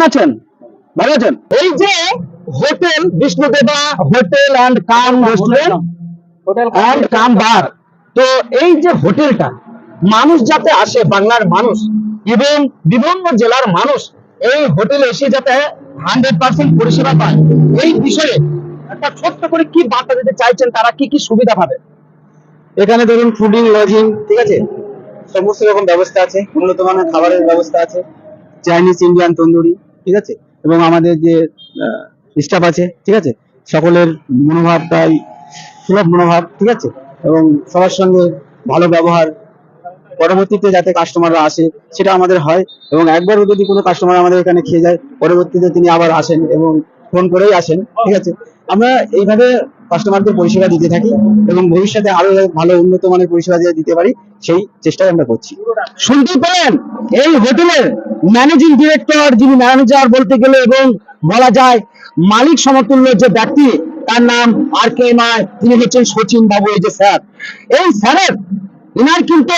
কেমন আছেন? ভালো আছেন? এই যে hotel Vishnudeva hotel and cum restaurant and cum bar তো এই যে হোটেলটা মানুষ যাতে আসে বাংলার মানুষ এবং বিভিন্ন জেলার মানুষ এই হোটেলে এসে যাতে হান্ড্রেড পার্সেন্ট পরিষেবা পায় এই বিষয়ে একটা ছোট্ট করে কি বার্তা দিতে চাইছেন তারা কি কি সুবিধা পাবে? এখানে ধরুন ফুডিং লজিং ঠিক আছে? সমস্ত রকম ব্যবস্থা আছে উন্নত মানের খাবারের ব্যবস্থা আছে চাইনিজ ইন্ডিয়ান তন্দুরি। ঠিক আছে? এবং আমাদের যে স্টাফ আছে, ঠিক আছে? সকলের মনোভাবটাই সুলভ মনোভাব, ঠিক আছে? এবং সবার সঙ্গে ভালো ব্যবহার পরবর্তীতে যাতে কাস্টমাররা আসে, সেটা আমাদের হয়। এবং একবারও যদি কোনো কাস্টমার আমাদের এখানে খেয়ে যায়, পরবর্তীতে তিনি আবার আসেন এবং ফোন করেই আসেন, ঠিক আছে? আমরা এইভাবে কাস্টমারদের পরিষেবা দিতে থাকি এবং ভবিষ্যতে আরও ভালো উন্নত মানের পরিষেবা দিতে পারি, সেই চেষ্টাই আমরা করছি। শুনতে পেলেন? এই হোটেলের ম্যানেজিং ডিরেক্টর যিনি ম্যানেজার বলতে গেলে এবং বলা যায় মালিক সমতুল্য যে ব্যক্তি, তার নাম আর কে নয় তিনি হচ্ছেন সচিন বাবু, এই যে স্যার। এই স্যারের, ইনার কিন্তু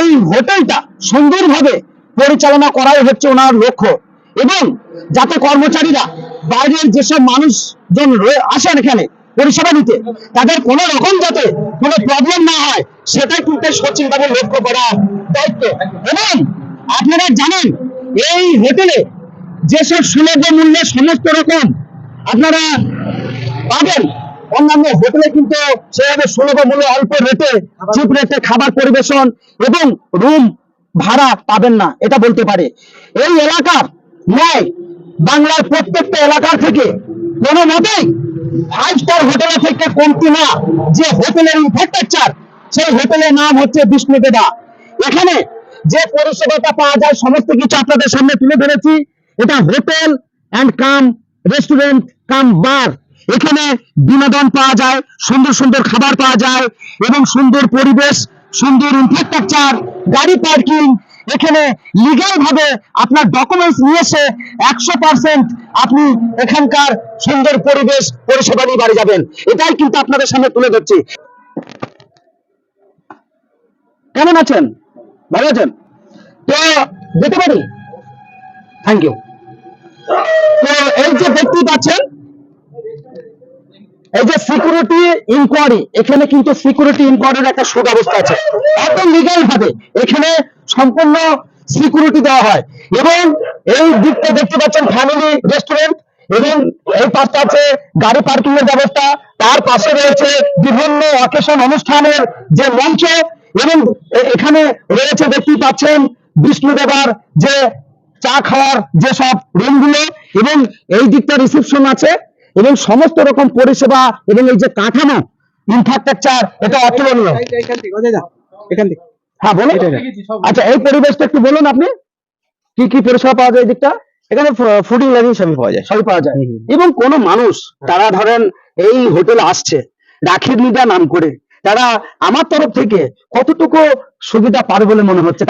এই হোটেলটা সুন্দরভাবে পরিচালনা করাই হচ্ছে ওনার লক্ষ্য। এবং যাতে কর্মচারীরা, বাইরের যেসব মানুষজন আসেন এখানে পরিষেবা নিতে। তাদের কোন রকম যাতে কোনো প্রবলেম না হয়, সেটাই কিন্তু সচিন বাবুর লক্ষ্য করা দায়িত্ব। এবং আপনারা জানেন, এই হোটেলে যেসব সুলভ মূল্যে সমস্ত রকম আপনারা পাবেন, অন্যান্য হোটেলে কিন্তু সেভাবে সুলভ মূল্যে অল্প রেটে চিপ রেটে খাবার পরিবেশন এবং রুম ভাড়া পাবেন না, এটা বলতে পারে। এই এলাকার নয়, বাংলার প্রত্যেকটা এলাকা থেকে কোনো মতেই ফাইভ স্টার হোটেলের থেকে কমতি না। যে হোটেলের ইনফ্রাস্ট্রাকচার সেই হোটেলের নাম হচ্ছে বিষ্ণু বিষ্ণুদেবা এখানে যে পরিষেবাটা পাওয়া যায়, সমস্ত কিছু আপনাদের সামনে তুলে ধরেছি। এটা hotel and cum restaurant cum bar এখানে বিনোদন পাওয়া যায়, সুন্দর সুন্দর খাবার পাওয়া যায় এবং সুন্দর পরিবেশ, সুন্দর ইনফ্রাস্ট্রাকচার গাড়ি পার্কিং এখানে লিগাল ভাবে আপনার ডকুমেন্টস নিয়ে এসে একশো পার্সেন্ট আপনি এখানকার সুন্দর পরিবেশ পরিষেবা নিয়ে বাড়ি যাবেন। এটাই কিন্তু আপনাদের সামনে তুলে ধরছি। কেমন আছেন? ভালো আছেন? তো যেতে পারি? থ্যাংক ইউ তো এই যে দেখতে পাচ্ছেন এই যে সিকিউরিটি ইনকোয়ারি এখানে কিন্তু সিকিউরিটি ইনকোয়ারির একটা সুব্যবস্থা আছে। একদম লিগাল ভাবে এখানে সম্পূর্ণ সিকিউরিটি দেওয়া হয়। এবং এই দিকটা দেখতে পাচ্ছেন ফ্যামিলি রেস্টুরেন্ট এবং এই পাশটা আছে গাড়ি পার্কিং এর ব্যবস্থা। তার পাশে রয়েছে বিভিন্ন অকেশন অনুষ্ঠানের যে মঞ্চ এবং এখানে রয়েছে দেখতেই পাচ্ছেন বিষ্ণুদেবার যে চা খাওয়ার যেসব রুমগুলো এবং এই দিকটা রিসেপশন আছে। এবং সমস্ত রকম পরিষেবা এবং এই যে কাঠামো ইনফ্রাস্ট্রাকচার এটা অতুলনীয় এখান থেকে। হ্যাঁ বলুন। আচ্ছা এই পরিবেশটা একটু বলুন আপনি। কি কি পরিষেবা পাওয়া যায় দিকটা? এখানে ফুডিং লজিং সবই পাওয়া যায় সবই পাওয়া যায়। এবং কোন মানুষ তারা ধরেন এই হোটেল আসছে রাখির নিদা নাম করে তারা আমার তরফ থেকে কতটুকু সুবিধা পাবে বলে মনে হচ্ছে?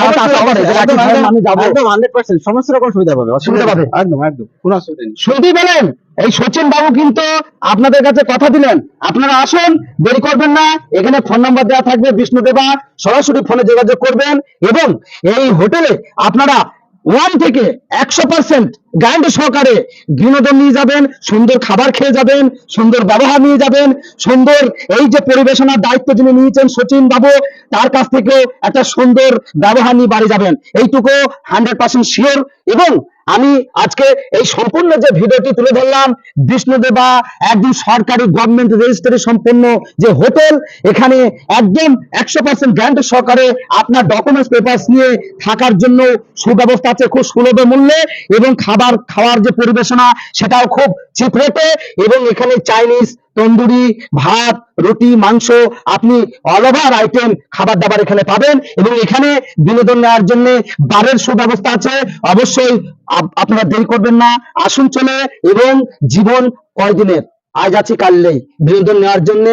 সমস্ত রকম সুবিধা পাবে অসুবিধা পাবে। একদম একদম কোনো অসুবিধা নেই। শুনতে পেলেন এই সচিন বাবু কিন্তু আপনাদের কাছে কথা দিলেন। আপনারা আসুন দেরি করবেন না। এখানে ফোন নাম্বার দেওয়া থাকবে বিষ্ণু দেবা। সরাসরি ফোনে যোগাযোগ করবেন। এবং এই হোটেলে আপনারা ওয়ান থেকে একশো পার্সেন্ট গ্যারান্টি সহকারে বিনোদন নিয়ে যাবেন, সুন্দর খাবার খেয়ে যাবেন, সুন্দর ব্যবহার নিয়ে যাবেন, সুন্দর এই যে পরিবেশনার দায়িত্ব যিনি নিয়েছেন সচিন বাবু তার কাছ থেকে একটা সুন্দর ব্যবহার নিয়ে বাড়ি যাবেন। এইটুকু হান্ড্রেড পার্সেন্ট শিওর এবং আমি আজকে এই সম্পূর্ণ যে ভিডিওটি তুলে ধরলাম, বিষ্ণুদেবা একদম সরকারি গভর্নমেন্ট রেজিস্ট্রি সম্পূর্ণ যে হোটেল, এখানে একদম একশো পার্সেন্ট গ্যারান্টি সহকারে আপনার ডকুমেন্টস পেপারস নিয়ে থাকার জন্য সুব্যবস্থা আছে খুব সুলভ মূল্যে এবং খাবার খাওয়ার যে পরিবেশনা, সেটাও খুব চিপ রেটে এবং এখানে চাইনিজ তন্দুরি, ভাত, রুটি, মাংস, আপনি অল ওভার আইটেম খাবার দাবার এখানে পাবেন। এবং এখানে বিনোদন নেওয়ার জন্য বারের সুব্যবস্থা আছে। অবশ্যই আপনারা দেরি করবেন না। আসুন চলে এবং জীবন কয়দিনের? আজ আছি কাল নেই। বিনোদন নেওয়ার জন্য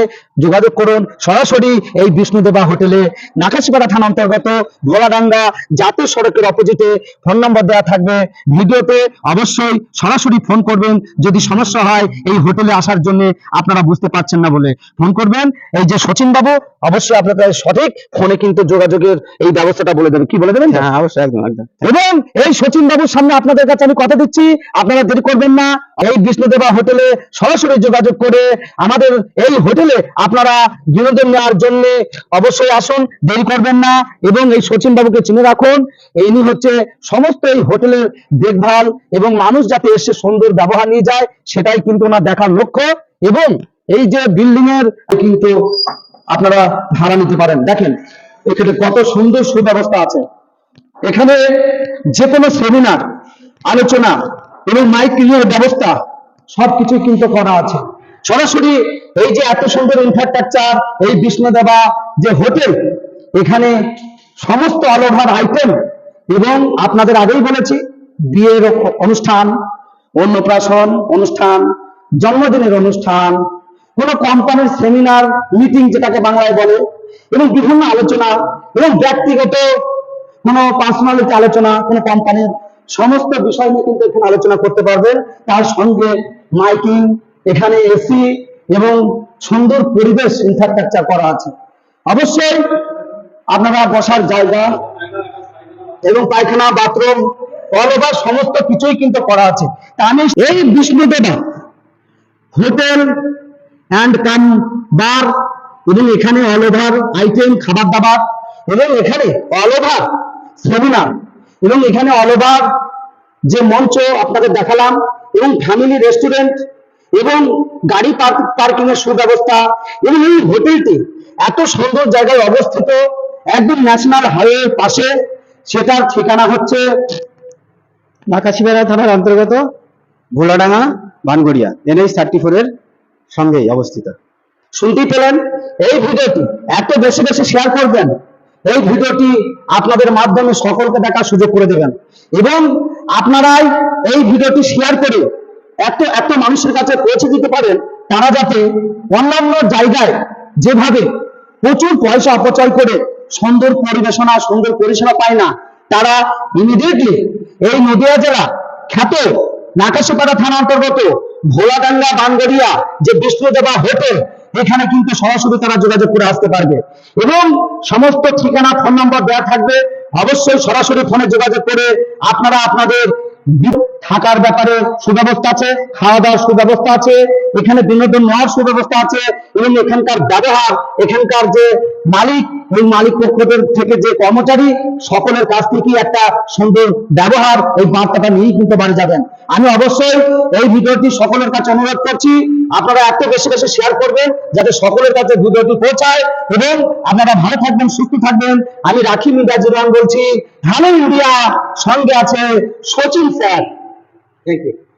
যোগাযোগ করুন। সরাসরি এই বিষ্ণুদেবা হোটেলে নাকাশিপাড়া থানা অন্তর্গত ভোলাডাঙ্গা জাতীয় সড়কের অপোজিটে ফোন নম্বর দেওয়া থাকবে। ভিডিওতে অবশ্যই সরাসরি ফোন করবেন। যদি সমস্যা হয় এই হোটেলে আসার জন্য আপনারা বুঝতে পারছেন না বলে ফোন করবেন। এই যে সচিন বাবু অবশ্যই আপনাদের সঠিক ফোনে কিন্তু যোগাযোগের এই ব্যবস্থাটা বলে দেবেন। কি বলে দেবেন? হ্যাঁ অবশ্যই একদম একদম। এবং এই সচিন বাবুর সামনে আপনাদের কাছে আমি কথা দিচ্ছি। আপনারা দেরি করবেন না। এই বিষ্ণুদেবা হোটেলে সরাসরি যোগাযোগ করে আমাদের এই হোটেলে আপনারা বিনোদন নেওয়ার জন্য অবশ্যই আসুন, দেরি করবেন না এবং এই সচিন বাবুকে চিনে রাখুন। ইনি হচ্ছে সমস্ত এই হোটেলের দেখভাল এবং মানুষ যাতে এসে সুন্দর ব্যবহার নিয়ে যায়, সেটাই কিন্তু ওনার দেখার লক্ষ্য এবং এই যে বিল্ডিং এর কিন্তু আপনারা ভাড়া নিতে পারেন। দেখেন, এখানে কত সুন্দর সুব্যবস্থা আছে। এখানে যে কোনো সেমিনার, আলোচনা এবং মাইকিং এর ব্যবস্থা সবকিছু কিন্তু করা আছে। সরাসরি এই যে এত সুন্দর ইনফ্রাস্ট্রাকচার এই বিষ্ণুদেবা যে হোটেল, এখানে সমস্ত অল ওভার আইটেম এবং আপনাদের আগেই বলেছি, বিয়ের অনুষ্ঠান, অন্নপ্রাশন অনুষ্ঠান, জন্মদিনের অনুষ্ঠান, কোনো কোম্পানির সেমিনার মিটিং যেটাকে বাংলায় বলে, এবং বিভিন্ন আলোচনা, এবং ব্যক্তিগত কোনো পার্সোনালিটি আলোচনা, কোনো কোম্পানির সমস্ত বিষয় নিয়ে কিন্তু এখানে আলোচনা করতে পারবেন। তার সঙ্গে মাইকিং এখানে এসি এবং সুন্দর পরিবেশ ইনফ্রাস্ট্রাকচার করা আছে। অবশ্যই আপনারা বসার জায়গা এবং পায়খানা, বাথরুম অল ওভার সমস্ত কিছুই কিন্তু করা আছে। আমি এই বিষ্ণুদেবা, হোটেল অ্যান্ড কাম বার এবং এখানে অল ওভার আইটেম খাবার দাবার এবং এখানে অল ওভার সেমিনার এবং এখানে অল ওভার যে মঞ্চ আপনাদের দেখালাম এবং ফ্যামিলি রেস্টুরেন্ট এবং গাড়ি পার্কিং এর সুব্যবস্থা এবং এই হোটেলটি এত সুন্দর জায়গায় অবস্থিত একদম ন্যাশনাল হাইওয়ে পাশে সেটার ঠিকানা হচ্ছে নাকাশিপাড়া থানার অন্তর্গত Bholadanga Bangaria NH thirty four এর সঙ্গেই অবস্থিত। শুনতেই পেলেন এই ভিডিওটি এত বেশি বেশি শেয়ার করবেন এই ভিডিওটি আপনাদের মাধ্যমে সকলকে দেখার সুযোগ করে দেবেন। এবং আপনারাই এই ভিডিওটি শেয়ার করে এত এত মানুষের কাছে পৌঁছে দিতে পারেন, তারা যাতে অন্যান্য জায়গায় যেভাবে প্রচুর পয়সা অপচয় করে সুন্দর পরিবেশনা, সুন্দর পরিষেবা পায় না, তারা ইমিডিয়েটলি এই নদিয়া জেলা খ্যাত নাকাশিপাড়া থানা অন্তর্গত ভোলাডাঙ্গা, বানগড়িয়া যে বিষ্ণুদেবা হোটেল, এখানে কিন্তু সরাসরি তারা যোগাযোগ করে আসতে পারবে। এবং সমস্ত ঠিকানা ফোন নম্বর দেওয়া থাকবে, অবশ্যই সরাসরি ফোনে যোগাযোগ করে আপনারা আপনাদের থাকার ব্যাপারে সুব্যবস্থা আছে খাওয়া দাওয়ার সুব্যবস্থা আছে, এখানে বিনোদন নেওয়ার সুব্যবস্থা আছে এবং এখানকার ব্যবহার, এখানকার যে মালিক ওই মালিক পক্ষদের থেকে যে কর্মচারী, সকলের কাছ থেকে একটা সুন্দর ব্যবহার এই বার্তাটা নিয়েই কিন্তু বাড়ি যাবেন। আমি অবশ্যই এই ভিডিওটি সকলের কাছে অনুরোধ করছি, আপনারা এত বেশি বেশি শেয়ার করবেন যাতে সকলের কাছে ভিডিওটি পৌঁছায় এবং আপনারা ভালো থাকবেন, সুস্থ থাকবেন। আমি রাখি মিডিয়া জিরান বলছি হ্যালো ইন্ডিয়া সঙ্গে আছে সচিন স্যার। Thank you